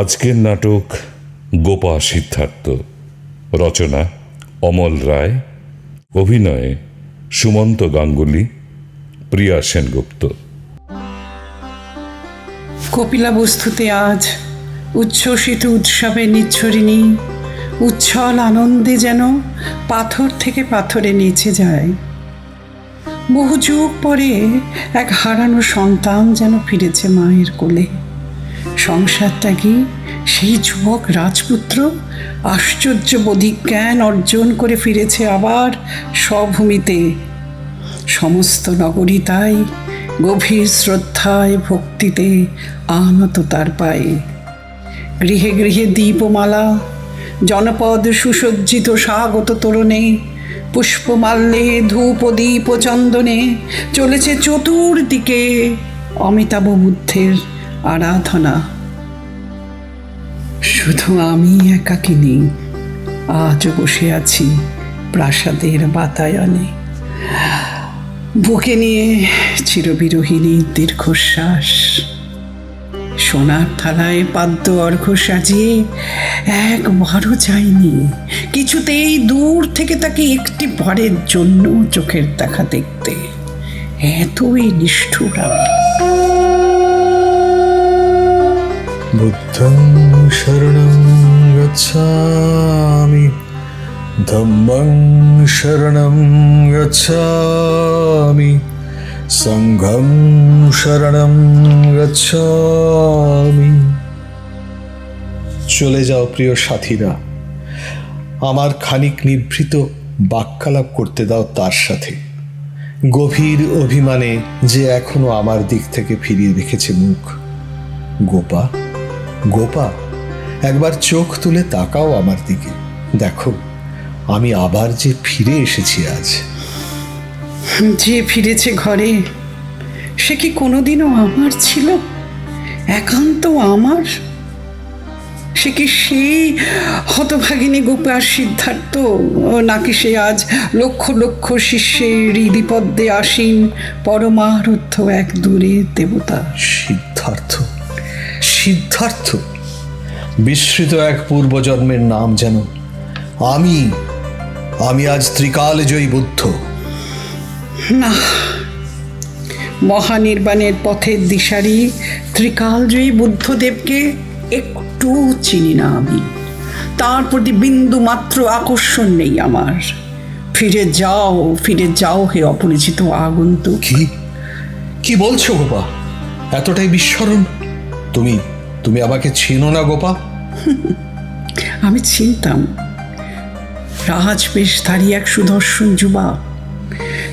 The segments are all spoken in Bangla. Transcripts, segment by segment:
আজকের নাটক গোপা সিদ্ধার্থ। রচনা অমল রায়। অভিনয়ে সুমন্ত গাঙ্গুলি। প্রিয়া সেনগুপ্ত। কপিলা বস্তুতে আজ উচ্ছ্বসিত উৎসবে নিচ্ছরিণী, উচ্ছল আনন্দে যেন পাথর থেকে পাথরে নেচে যায়। বহু যুগ পরে এক হারানো সন্তান যেন ফিরেছে মায়ের কোলে। সংসারটা কি সেই যুবক রাজপুত্র? আশ্চর্য জ্ঞান অর্জন করে ফিরেছে আবার স্বভূমিতে। সমস্ত নগরী তাই গভীর শ্রদ্ধায় ভক্তিতে আনত তার পায়ে। গৃহে গৃহে দীপমালা, জনপদ সুসজ্জিত স্বাগত তোরণে, পুষ্পমাল্যে ধূপ দীপ চন্দনে চলেছে চতুর্দিকে অমিতাভ বুদ্ধের আরাধনা। শুধু আমি একাকিনী আজও বসে আছি প্রাসাদের বাতায়নে। বুকে নিয়ে চিরবিরোহিনী দীর্ঘশ্বাস। সোনার থালায় পাদ্য অর্ঘ সাজিয়ে একবারও যায়নি কিছুতেই দূর থেকে তাকে একটি ভরের জন্য চোখের দেখা দেখতে। এতই নিষ্ঠুর আমি। বুদ্ধং শরণং গচ্ছামি। ধম্মং শরণং গচ্ছামি। সংঘং শরণং গচ্ছামি। চলে যাও প্রিয় সাথীরা। আমার খানিক নিভৃত বাক্যালাপ করতে দাও তার সাথে। গভীর অভিমানে যে এখনও আমার দিক থেকে ফিরিয়ে রেখেছে মুখ। গোপা গোপা একবার চোখ তুলে তাকাও আমার দিকে। দেখো আমি আবার যে ফিরে এসেছি আজ। যে ফিরেছে ঘরে সে কি কোনোদিনও আমার ছিল? একান্ত আমার? সে কি সেই হতভাগিনী গোপার সিদ্ধার্থ? নাকি সে আজ লক্ষ লক্ষ শিষ্যের হৃদিপদ্মে আসীন পরমারুদ্ধ এক দূরে দেবতা? সিদ্ধার্থ? সিদ্ধার্থ। বিস্মৃত এক পূর্বজন্মের নাম যেন আমি আমি আজ ত্রিকালজয়ী বুদ্ধ। না মহানির্বাণের পথের দিশারি ত্রিকালজয়ী বুদ্ধদেবকে একটু চিনি না আমি। তার প্রতি বিন্দু মাত্র আকর্ষণ নেই আমার। ফিরে যাও ফিরে যাও হে অপরিচিত আগন্তুক। কি? কি বলছো গোপা? এতটাই বিস্মরণ? তুমি তুমি আমাকে চিনো না গোপা আমি চিনতাম। রাজবেশধারী এক সুদর্শন যুবা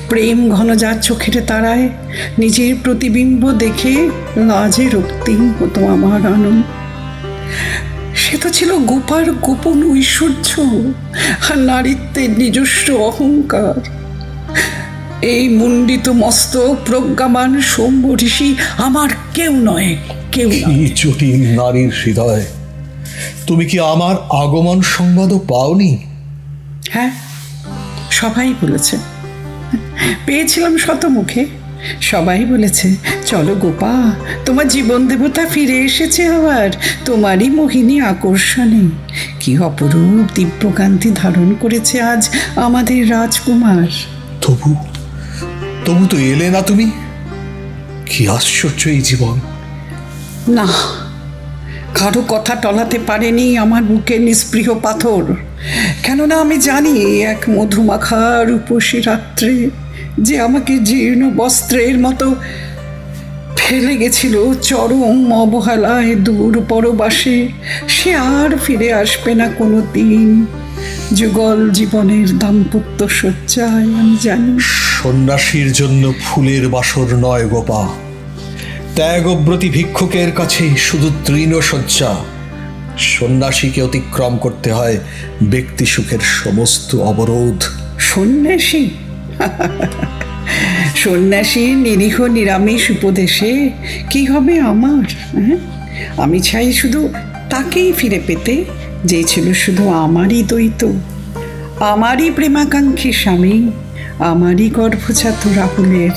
প্রেম ঘন যার চোখের তারায়, নিজের প্রতিবিম্ব দেখে লাজে রক্তিম হতো আমার আনন্দ। সে তো ছিল গোপার গোপন ঐশ্বর্য আর নারীত্বের নিজস্ব অহংকার। এই মুন্ডিত মস্ত প্রজ্ঞামান সৌম্য ঋষি আমার কেউ নয়। কেউ কি জটিল নারীর হৃদয় তুমি কি আমার আগমন সংবাদও পাওনি? হ্যাঁ সবাই বলেছে। পেয়েছিলাম শত মুখে সবাই বলেছে চলো গোপা তোমার জীবন দেবতা ফিরে এসেছে আবার। তোমারই মোহিনী আকর্ষণে। কি অপরূপ দিব্যকান্তি ধারণ করেছে আজ আমাদের রাজকুমার। তবু তবু তো এলে না তুমি? কি আশ্চর্য এই জীবন। না, কারও কথা টলাতে পারেনি আমার বুকের নিস্পৃহ পাথর। কেননা আমি জানি এক মধুমাখা রূপসী রাত্রে যে আমাকে জীর্ণ বস্ত্রের মতো ফেলে গেছিল চরম অবহেলায় দূর পরবাসে, সে আর ফিরে আসবে না কোনো দিন যুগল জীবনের দাম্পত্য সজ্জায় আমি জানি। সন্ন্যাসীর জন্য ফুলের বাসর নয় গোপা ত্যাগব্রতী ভিক্ষুকের কাছে শুধু তৃণশয্যা সন্ন্যাসীকে অতিক্রম করতে হয় ব্যক্তি সুখের সমস্ত অবরোধ। সন্ন্যাসী? সন্ন্যাসী নিরীহ নিরামিষ উপদেশে কি হবে আমার? হ্যাঁ? আমি চাই শুধু তাকেই ফিরে পেতে যে ছিল শুধু আমারই দ্বৈত। আমারই প্রেমাকাঙ্ক্ষী স্বামী আমারই গর্ভজাত রাহুলের।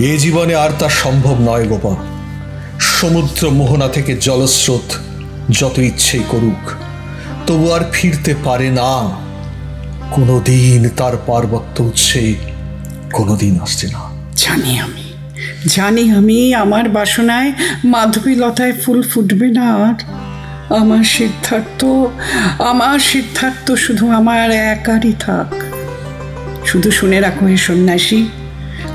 এ জীবনে আর তা সম্ভব নয় গোপা সমুদ্র মোহনা থেকে জলস্রোত যত ইচ্ছে করুক, তবু আর ফিরতে পারে না। কোনোদিন তার পার্বত্য উৎসে, কোনোদিন আসছে না। জানি আমি জানি আমি আমার বাসনায় মাধবীলতায় ফুল ফুটবে না আর। আমার সিদ্ধার্থ আমার সিদ্ধার্থ শুধু আমার একারই থাক। শুধু শুনে রাখো হে সন্ন্যাসী।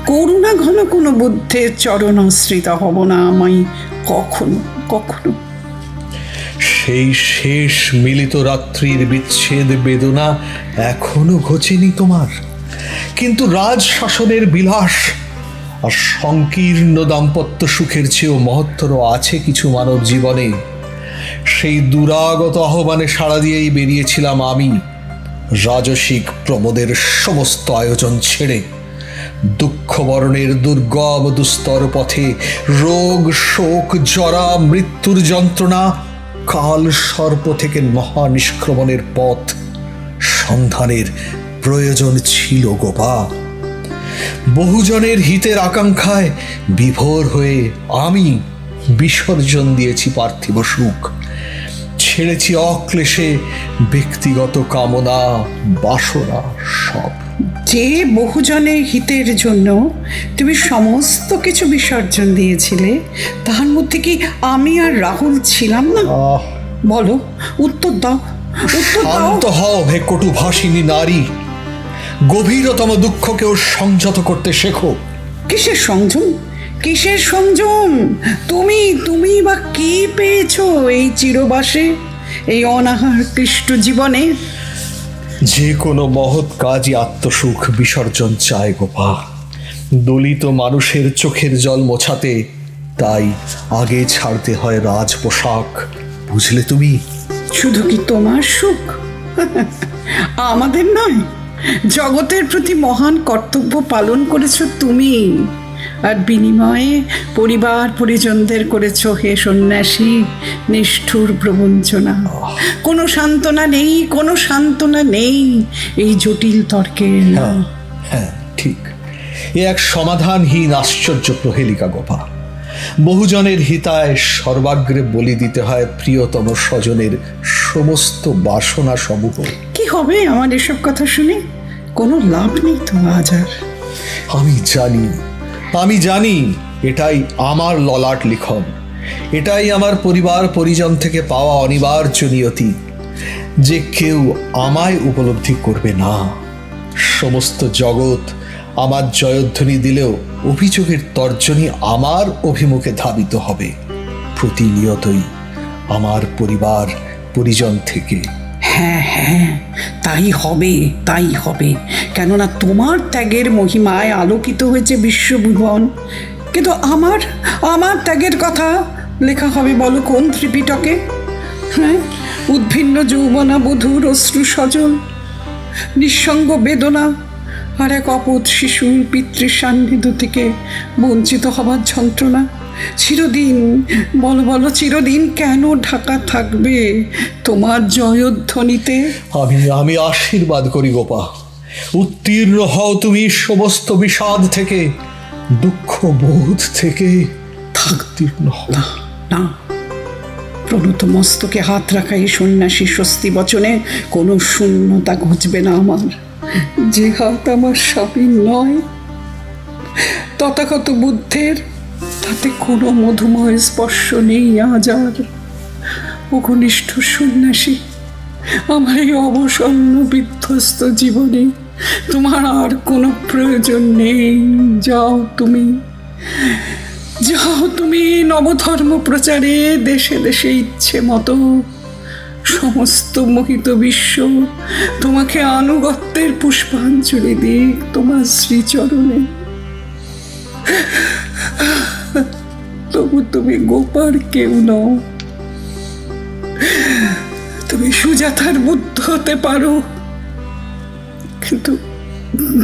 করুণা ঘন কোনো বুদ্ধের চরণ আশ্রিত হব না আমি কখনো কখনো। সেই শেষ মিলিত রাত্রির বিচ্ছেদ বেদনা এখনও ঘোচেনি তোমার। কিন্তু রাজ শাসনের বিলাস আর সংকীর্ণ দাম্পত্য সুখের চেয়েও মহত্তর আছে কিছু মানব জীবনে। সেই দুরাগত আহ্বানে সাড়া দিয়েই বেরিয়েছিলাম আমি। রাজসিক প্রমোদের সমস্ত আয়োজন ছেড়ে দুঃখ বরণের দুর্গম দুস্তর পথে রোগ, শোক, জরা, মৃত্যুর যন্ত্রণা, কাল সর্প থেকে মহা নিষ্ক্রমণের পথ, সন্ধানের প্রয়োজন ছিল গোপা। বহুজনের হিতের আকাঙ্ক্ষায় বিভোর হয়ে আমি বিসর্জন দিয়েছি পার্থিব সুখ। ছেড়েছি অক্লেশে ব্যক্তিগত কামনা, বাসনা সব। যে বহুজনের হিতের জন্য তুমি সমস্ত কিছু বিসর্জন দিয়েছিলে তার মধ্যে কি আমি আর রাহুল ছিলাম না? বলো উত্তর দাও উত্তর দাও। শান্ত হও হে কটুভাষিনী নারী। গভীরতম দুঃখকেও সংযত করতে শেখো। কিসের সংযম? কিসের সংযম? তুমি তুমি বা কি পেয়েছ এই চিরবাসে? এই অনাহার ক্লিষ্ট জীবনে? যে কোনো মহৎ কাজই আত্মসুখ, বিসর্জন চায় গোপা দলিত মানুষের চোখের জল মোছাতে, তাই আগে ছাড়তে হয় রাজ পোশাক বুঝলে তুমি? শুধু কি তোমার সুখ? আমাদের নয়, জগতের প্রতি মহান কর্তব্য পালন করেছ তুমি। আর বিনিময়ে পরিবার পরিজনদের করেছ হে সন্ন্যাসী নিষ্ঠুর প্রবঞ্চনা। কোনো সান্ত্বনা নেই কোনো সান্ত্বনা নেই এই জটিল তর্কে। হ্যাঁ ঠিক। এ এক সমাধানহীন আশ্চর্য প্রহেলিকা গোপা। বহুজনের হিতায় সর্বাগ্রে বলি দিতে হয় প্রিয়তম স্বজনের সমস্ত বাসনা সমূহ। কি হবে আমার এসব কথা শুনে? কোনো লাভ নেই তো আজ আর। আমি জানি আমি জানি এটাই আমার ললাট লিখন। এটাই আমার পরিবার পরিজন থেকে পাওয়া অনিবার্য নিয়তি। যে কেউ আমায় উপলব্ধি করবে না। সমস্ত জগৎ আমার জয়ধ্বনি দিলেও অভিযোগের তর্জনী আমার অভিমুখে ধাবিত হবে। প্রতিনিয়তই আমার পরিবার পরিজন থেকে হ্যাঁ হ্যাঁ তাই হবে তাই হবে। কেননা তোমার ত্যাগের মহিমায় আলোকিত হয়েছে বিশ্বভুবন কিন্তু আমার আমার ত্যাগের কথা লেখা হবে বলো কোন ত্রিপিটকে? হ্যাঁ উদ্ভিন্ন যৌবনা, বধুর অশ্রু সজল, নিঃসঙ্গ বেদনা, আর এক অপদ শিশুর পিতৃ সান্নিধ্য থেকে বঞ্চিত হবার যন্ত্রণা। চিরদিন বলো বলো চিরদিন কেন ঢাকা থাকবে তোমার জয়ধ্বনিতে? আমি আমি আশীর্বাদ করি গোপা। উত্তীর্ণ হও তুমি সমস্ত বিষাদ থেকে দুঃখ বোধ থেকে উত্তীর্ণ হও। না না। প্রণত মস্তকে হাত রাখা এই সন্ন্যাসী স্বস্তি বচনে কোনো শূন্যতা ঘুচবে না আমার। যে হাত আমার স্বামীর নয় তথাগত বুদ্ধের তাতে কোনো মধুময় স্পর্শ নেই আজ আর। ঘনিষ্ঠ সন্ন্যাসী, আমার এই অবসন্ন বিধ্বস্ত জীবনে তোমার আর কোনো প্রয়োজন নেই। যাও তুমি যাও তুমি নবধর্ম প্রচারে দেশে দেশে ইচ্ছে মতো। সমস্ত মোহিত বিশ্ব তোমাকে আনুগত্যের পুষ্পাঞ্জলি দিক তোমার শ্রীচরণে। তবু তুমি গোপার কেউ নও। তুমি সুজাতার বুদ্ধ হতে পারো। কিন্তু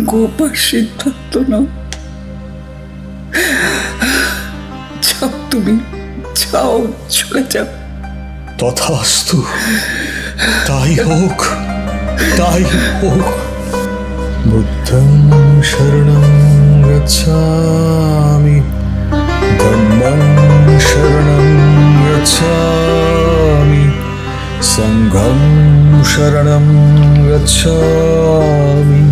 গোপার সিদ্ধান্ত নাও। যাও তুমি, যাও, চলে যাও। তথাস্তু, তাই হোক তাই হোক। বুদ্ধং শরণং গচ্ছামি শরণম গচ্ছামি